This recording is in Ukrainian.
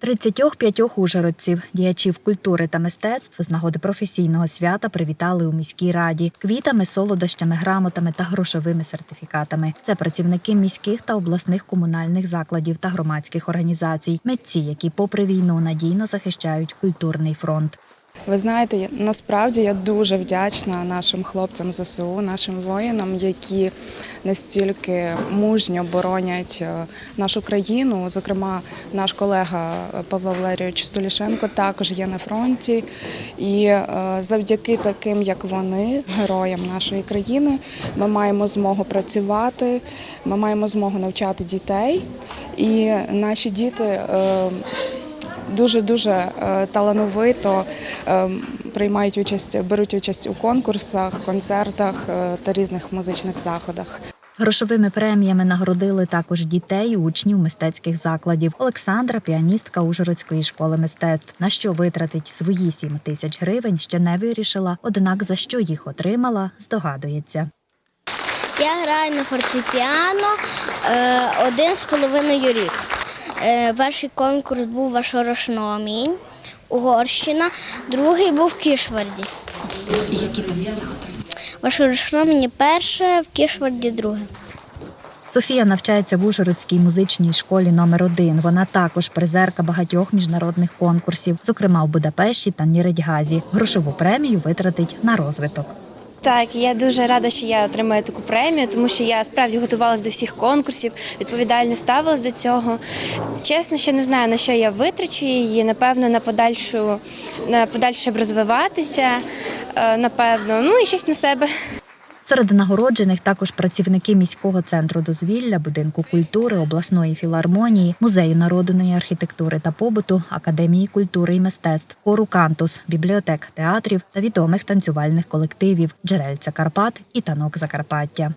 35 ужгородців, діячів культури та мистецтв з нагоди професійного свята привітали у міській раді квітами, солодощами, грамотами та грошовими сертифікатами. Це працівники міських та обласних комунальних закладів та громадських організацій, митці, які, попри війну, надійно захищають культурний фронт. Ви знаєте, насправді я дуже вдячна нашим хлопцям ЗСУ, нашим воїнам, які настільки мужньо боронять е, нашу країну. Зокрема, наш колега Павло Валерійович Столішенко також є на фронті. І е, завдяки таким, як вони, героям нашої країни, ми маємо змогу працювати, ми маємо змогу навчати дітей. І наші діти. Дуже дуже талановито е, приймають участь, беруть участь у конкурсах, концертах е, та різних музичних заходах. Грошовими преміями нагородили також дітей, учнів мистецьких закладів. Олександра, піаністка Ужгородської школи мистецтв. На що витратить свої 7 тисяч гривень, ще не вирішила. Однак за що їх отримала, здогадується. Я граю на фортепіано е, один з половиною рік. Е, перший конкурс був Вашорошномі, Угорщина, другий був в Кішварді. Які там місця отримали? Вашорошномі перше, в Кішварді друге. Софія навчається в Ужгородській музичній школі номер 1 Вона також призерка багатьох міжнародних конкурсів, зокрема в Будапешті та Ніридьгазі. Грошову премію витратить на розвиток. Так, я дуже рада, що я отримаю таку премію, тому що я справді готувалася до всіх конкурсів, відповідально ставилась до цього. Чесно, ще не знаю на що я витрачу її. Напевно, на подальшу на подальше щоб розвиватися. е, Напевно, ну і щось на себе. Серед нагороджених також працівники міського центру дозвілля, будинку культури, обласної філармонії, музею народної архітектури та побуту, академії культури і мистецтв, хору кантус, бібліотек, театрів та відомих танцювальних колективів Джерельця Карпат і танок Закарпаття.